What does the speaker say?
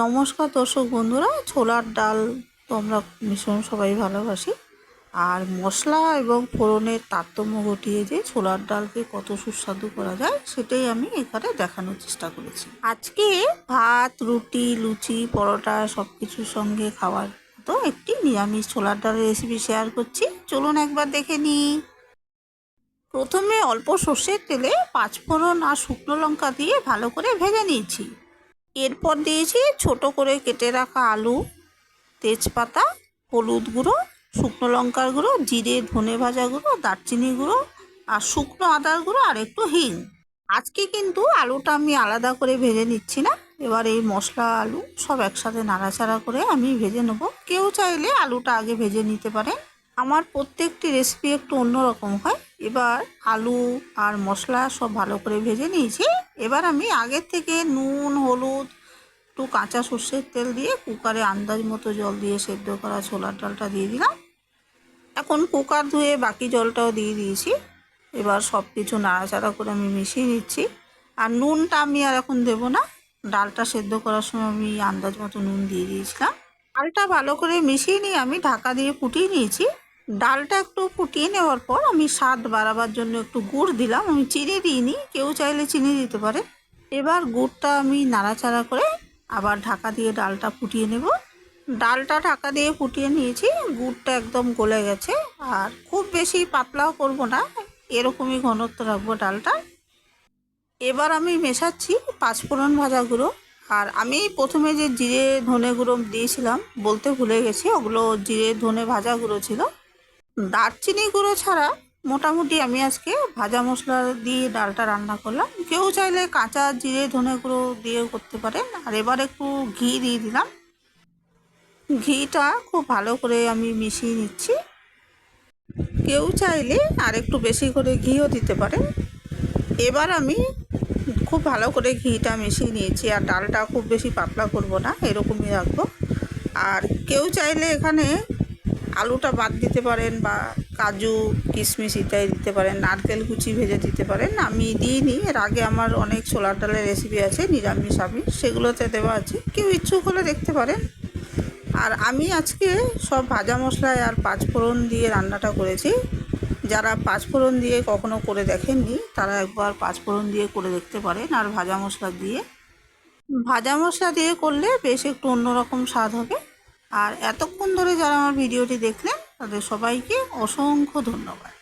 নমস্কার দর্শক বন্ধুরা, ছোলার ডাল তো আমরা ভীষণ সবাই ভালোবাসি। আর মশলা এবং ফোড়নের তারতম্য ঘটিয়ে যে ছোলার ডালকে কত সুস্বাদু করা যায়, সেটাই আমি এখানে দেখানোর চেষ্টা করেছি। আজকে ভাত, রুটি, লুচি, পরোটা সব কিছুর সঙ্গে খাওয়ার তো একটি নিরামিষ ছোলার ডালের রেসিপি শেয়ার করছি। চলুন একবার দেখে নিই। প্রথমে অল্প সর্ষের তেলে পাঁচফোড়ন আর শুকনো লঙ্কা দিয়ে ভালো করে ভেজে নিয়েছি। এরপর দিয়েছি ছোট করে কেটে রাখা আলু, তেজপাতা, হলুদ গুঁড়ো, শুকনো লঙ্কার গুঁড়ো, জিরে ধনে ভাজা গুঁড়ো, দারচিনি গুঁড়ো আর শুকনো আদার গুঁড়ো আর একটু হিং। আজকে কিন্তু আলুটা আমি আলাদা করে ভেজে নিচ্ছি না। এবার এই মশলা, আলু সব একসাথে নাড়াচাড়া করে আমি ভেজে নেব। কেউ চাইলে আলুটা আগে ভেজে নিতে পারে আমার প্রত্যেকটি রেসিপি একটু অন্যরকম হয়। এবার আলু আর মশলা সব ভালো করে ভেজে নিয়েছি। এবার আমি আগের থেকে নুন, হলুদ, একটু কাঁচা সর্ষের তেল দিয়ে কুকারে আন্দাজ মতো জল দিয়ে সেদ্ধ করা ছোলার ডালটা দিয়ে দিলাম। এখন কুকার ধুয়ে বাকি জলটাও দিয়ে দিয়েছি। এবার সব কিছু নাড়াচাড়া করে আমি মিশিয়ে নিচ্ছি। আর নুনটা আমি আর এখন দেবো না। ডালটা সেদ্ধ করার সময় আমি আন্দাজ মতো নুন দিয়ে দিয়েছিলাম। ডালটা ভালো করে মিশিয়ে নিয়ে আমি ঢাকা দিয়ে ফুটিয়ে নিয়েছি। ডালটা একটু ফুটিয়ে নেওয়ার পর আমি স্বাদ বাড়াবার জন্য একটু গুড় দিলাম। আমি চিনি দিইনি, কেউ চাইলে চিনি দিতে পারে। এবার গুড়টা আমি নাড়াচাড়া করে আবার ঢাকা দিয়ে ডালটা ফুটিয়ে নেব। ডালটা ঢাকা দিয়ে ফুটিয়ে নিয়েছি, গুড়টা একদম গলে গেছে। আর খুব বেশি পাতলাও করব না, এরকমই ঘনত্ব রাখব ডালটা। এবার আমি মেশাচ্ছি পাঁচফোড়ন ভাজা গুঁড়ো। আর আমি প্রথমে যে জিরে ধনে গুঁড়ো দিয়েছিলাম, বলতে ভুলে গেছি, ওগুলো জিরে ধনে ভাজা গুঁড়ো ছিল। দারচিনি গুঁড়ো ছাড়া মোটামুটি আমি আজকে ভাজা মশলা দিয়ে ডালটা রান্না করলাম। কেউ চাইলে কাঁচা জিরে, ধনে গুঁড়ো দিয়েও করতে পারেন। আর এবার একটু ঘি দিয়ে দিলাম। ঘিটা খুব ভালো করে আমি মিশিয়ে নিচ্ছি। কেউ চাইলে আর একটু বেশি করে ঘিও দিতে পারেন। এবার আমি খুব ভালো করে ঘিটা মিশিয়ে নিয়েছি। আর ডালটা খুব বেশি পাতলা করব না, এরকমই রাখব। আর কেউ চাইলে এখানে আলুটা বাদ দিতে পারেন বা কাজু, কিশমিশ ইত্যাদি দিতে পারেন, নারকেল কুচি ভেজে দিতে পারেন। আমি দিইনি, এর আগে আমার অনেক ছোলার ডালের রেসিপি আছে, নিরামিষ আমিষ সেগুলোতে দেওয়া আছে। কেউ ইচ্ছুক হলে দেখতে পারেন। আর আমি আজকে সব ভাজা মশলায় আর পাঁচফোড়ন দিয়ে রান্নাটা করেছি। যারা পাঁচফোড়ন দিয়ে কখনো করে দেখেননি, তারা একবার পাঁচফোড়ন দিয়ে করে দেখতে পারেন আর ভাজা মশলা দিয়ে। ভাজা মশলা দিয়ে করলে বেশ একটু অন্যরকম স্বাদ হবে। আর এতক্ষণ ধরে যারা আমার ভিডিওটি দেখলেন তাদের সবাইকে অসংখ্য ধন্যবাদ।